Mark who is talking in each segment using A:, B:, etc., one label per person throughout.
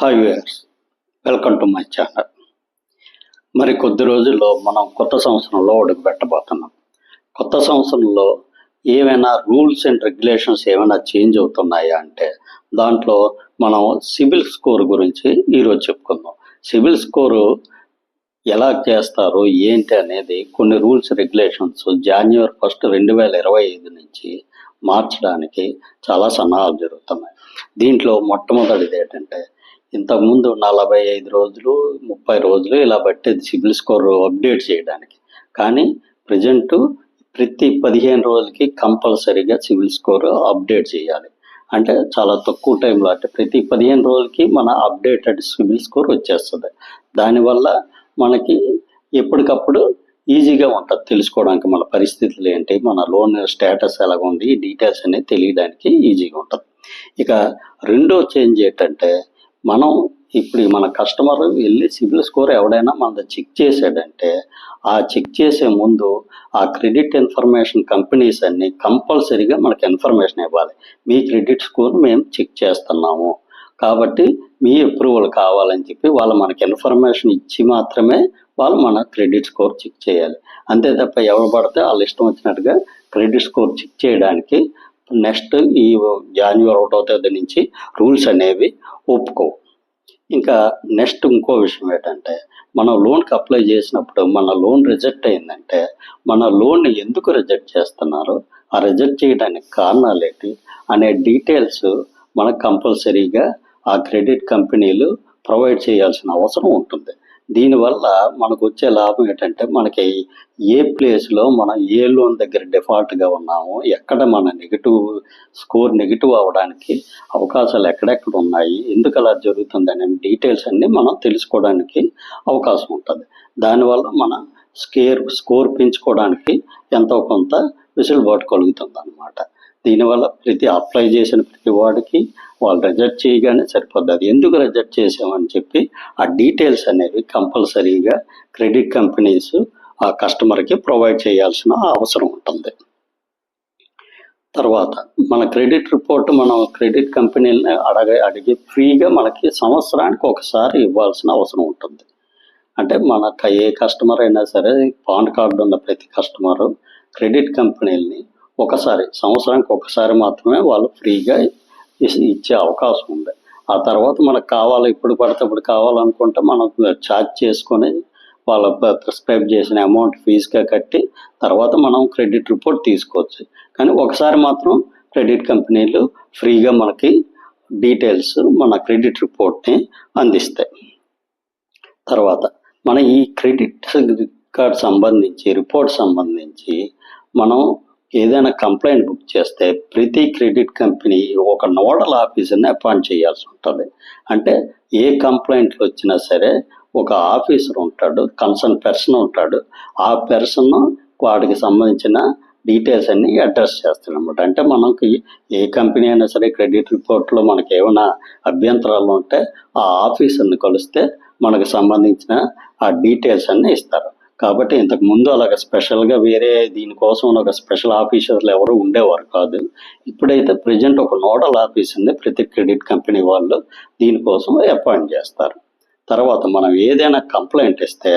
A: Hi viewers welcome to my channel మరి కొద్ది రోజుల్లో మనం కొత్త సంవత్సరంలో అడుగు పెట్టబోతున్నాం కొత్త సంవత్సరంలో ఏమైనా రూల్స్ అండ్ రెగ్యులేషన్స్ ఏమైనా చేంజ్ అవుతున్నాయా అంటే దాంట్లో మనం సివిల్ స్కోర్ గురించి ఈరోజు చెప్పుకుందాం. సివిల్ స్కోరు ఎలా చేస్తారు ఏంటి అనేది కొన్ని రూల్స్ రెగ్యులేషన్స్ జనవరి ఫస్ట్ రెండు వేల ఇరవై ఐదు నుంచి మార్చడానికి చాలా సన్నాహాలు జరుగుతున్నాయి. దీంట్లో మొట్టమొదటిది ఏంటంటే ఇంతకుముందు నలభై ఐదు రోజులు ముప్పై రోజులు ఇలా పట్టేది సిబిల్ స్కోర్ అప్డేట్ చేయడానికి. కానీ ప్రజెంట్ ప్రతి పదిహేను రోజులకి కంపల్సరీగా సివిల్ స్కోర్ అప్డేట్ చేయాలి. అంటే చాలా తక్కువ టైంలో అంటే ప్రతి పదిహేను రోజులకి మన అప్డేటెడ్ సివిల్ స్కోర్ వచ్చేస్తుంది. దానివల్ల మనకి ఎప్పటికప్పుడు ఈజీగా ఉంటుంది తెలుసుకోవడానికి మన పరిస్థితులు ఏంటి మన లోన్ స్టేటస్ ఎలాగ ఉంది ఈ డీటెయిల్స్ అనేది తెలియడానికి ఈజీగా ఉంటుంది. ఇక రెండో చేంజ్ ఏంటంటే మనం ఇప్పుడు మన కస్టమర్ వెళ్ళి సిబిల్ స్కోర్ ఎవడైనా మన చెక్ చేసాడంటే ఆ చెక్ చేసే ముందు ఆ క్రెడిట్ ఇన్ఫర్మేషన్ కంపెనీస్ అన్ని కంపల్సరీగా మనకి ఇన్ఫర్మేషన్ ఇవ్వాలి. మీ క్రెడిట్ స్కోర్ మేము చెక్ చేస్తున్నాము. కాబట్టి మీ అప్రూవల్ కావాలని చెప్పి వాళ్ళు మనకి ఇన్ఫర్మేషన్ ఇచ్చి మాత్రమే వాళ్ళు మన క్రెడిట్ స్కోర్ చెక్ చేయాలి. అంతే తప్ప ఎవరు పడితే వాళ్ళ ఇష్టం వచ్చినట్టుగా క్రెడిట్ స్కోర్ చెక్ చేయడానికి నెక్స్ట్ ఈ జాన్యువరి ఒకటో తేదీ నుంచి రూల్స్ అనేవి ఒప్పుకోవు. ఇంకా నెక్స్ట్ ఇంకో విషయం ఏంటంటే మనం లోన్కి అప్లై చేసినప్పుడు మన లోన్ రిజెక్ట్ అయిందంటే మన లోన్ని ఎందుకు రిజెక్ట్ చేస్తున్నారు ఆ రిజెక్ట్ చేయడానికి కారణాలు ఏంటి అనే డీటెయిల్స్ మనకు కంపల్సరీగా ఆ క్రెడిట్ కంపెనీలు ప్రొవైడ్ చేయాల్సిన అవసరం ఉంటుంది. దీనివల్ల మనకు వచ్చే లాభం ఏంటంటే మనకి ఏ ప్లేస్లో మనం ఏ లోన్ దగ్గర డిఫాల్ట్గా ఉన్నాము ఎక్కడ మన నెగిటివ్ స్కోర్ నెగిటివ్ అవ్వడానికి అవకాశాలు ఎక్కడెక్కడ ఉన్నాయి ఎందుకు అలా జరుగుతుంది అనే డీటెయిల్స్ అన్ని మనం తెలుసుకోవడానికి అవకాశం ఉంటుంది. దానివల్ల మన స్కేర్ స్కోర్ పెంచుకోవడానికి ఎంతో కొంత వెసులుబాటు కలుగుతుంది అనమాట దీనివల్ల ప్రతి అప్లై చేసిన ప్రతి వాడికి వాళ్ళు రిజెక్ట్ చేయగానే సరిపోద్ది. అది ఎందుకు రిజెక్ట్ చేసామని చెప్పి ఆ డీటెయిల్స్ అనేవి కంపల్సరీగా క్రెడిట్ కంపెనీస్ ఆ కస్టమర్కి ప్రొవైడ్ చేయాల్సిన అవసరం ఉంటుంది. తర్వాత మన క్రెడిట్ రిపోర్ట్ మనం క్రెడిట్ కంపెనీలని అడగ అడిగి ఫ్రీగా మనకి సంవత్సరానికి ఒకసారి ఇవ్వాల్సిన అవసరం ఉంటుంది. అంటే మన ఏ కస్టమర్ అయినా సరే పాన్ కార్డు ఉన్న ప్రతి కస్టమరు క్రెడిట్ కంపెనీలని ఒకసారి సంవత్సరానికి ఒకసారి మాత్రమే వాళ్ళు ఫ్రీగా ఇచ్చే అవకాశం ఉంది. ఆ తర్వాత మనకు కావాలి ఇప్పుడు పడితే ఇప్పుడు కావాలనుకుంటే మనం ఛార్జ్ చేసుకొని వాళ్ళ ప్రిస్క్రైబ్ చేసిన అమౌంట్ ఫీజుగా కట్టి తర్వాత మనం క్రెడిట్ రిపోర్ట్ తీసుకోవచ్చు. కానీ ఒకసారి మాత్రం క్రెడిట్ కంపెనీలు ఫ్రీగా మనకి డీటెయిల్స్ మన క్రెడిట్ రిపోర్ట్ని అందిస్తాయి. తర్వాత మన ఈ క్రెడిట్ కార్డ్ సంబంధించి రిపోర్ట్ సంబంధించి మనం ఏదైనా కంప్లైంట్ బుక్ చేస్తే ప్రతి క్రెడిట్ కంపెనీ ఒక నోడల్ ఆఫీసర్ని అపాయింట్ చేయాల్సి ఉంటుంది. అంటే ఏ కంప్లైంట్లు వచ్చినా సరే ఒక ఆఫీసర్ ఉంటాడు కన్సర్న్ పర్సన్ ఉంటాడు. ఆ పర్సన్ వాటికి సంబంధించిన డీటెయిల్స్ అన్ని అడ్రస్ చేస్తాడు అనమాట అంటే మనకి ఏ కంపెనీ అయినా సరే క్రెడిట్ రిపోర్ట్లో మనకి ఏమైనా అభ్యంతరాలు ఉంటే ఆ ఆఫీసర్ని కలిస్తే మనకు సంబంధించిన ఆ డీటెయిల్స్ అన్ని ఇస్తారు. కాబట్టి ఇంతకు ముందు అలాగ స్పెషల్గా వేరే దీనికోసం ఒక స్పెషల్ ఆఫీసర్లు ఎవరు ఉండేవారు కాదు. ఇప్పుడైతే ప్రజెంట్ ఒక నోడల్ ఆఫీసర్ని ప్రతి క్రెడిట్ కంపెనీ వాళ్ళు దీనికోసం అపాయింట్ చేస్తారు. తర్వాత మనం ఏదైనా కంప్లైంట్ ఇస్తే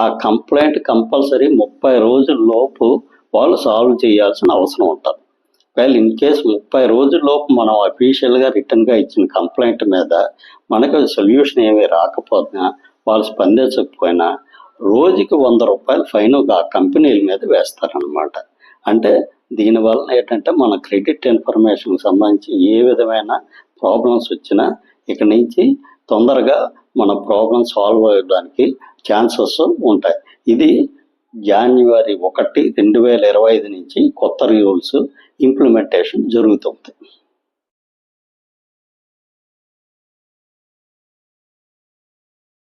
A: ఆ కంప్లైంట్ కంపల్సరీ ముప్పై రోజుల్లోపు వాళ్ళు సాల్వ్ చేయాల్సిన అవసరం ఉంటుంది. ఒకవేళ ఇన్ కేస్ ముప్పై రోజుల్లోపు మనం అఫీషియల్గా రిటర్న్గా ఇచ్చిన కంప్లైంట్ మీద మనకు సొల్యూషన్ ఏమీ రాకపోయినా వాళ్ళు స్పందించకపోయినా రోజుకి వంద రూపాయలు ఫైన్ ఆ కంపెనీల మీద వేస్తారనమాట అంటే దీనివల్ల ఏంటంటే మన క్రెడిట్ ఇన్ఫర్మేషన్కి సంబంధించి ఏ విధమైన ప్రాబ్లమ్స్ వచ్చినా ఇక నుంచి తొందరగా మన ప్రాబ్లమ్ సాల్వ్ అవ్వడానికి ఛాన్సెస్ ఉంటాయి. ఇది జాన్యువరి ఒకటి రెండు వేల ఇరవై ఐదు నుంచి కొత్త రూల్స్ ఇంప్లిమెంటేషన్ జరుగుతుంది.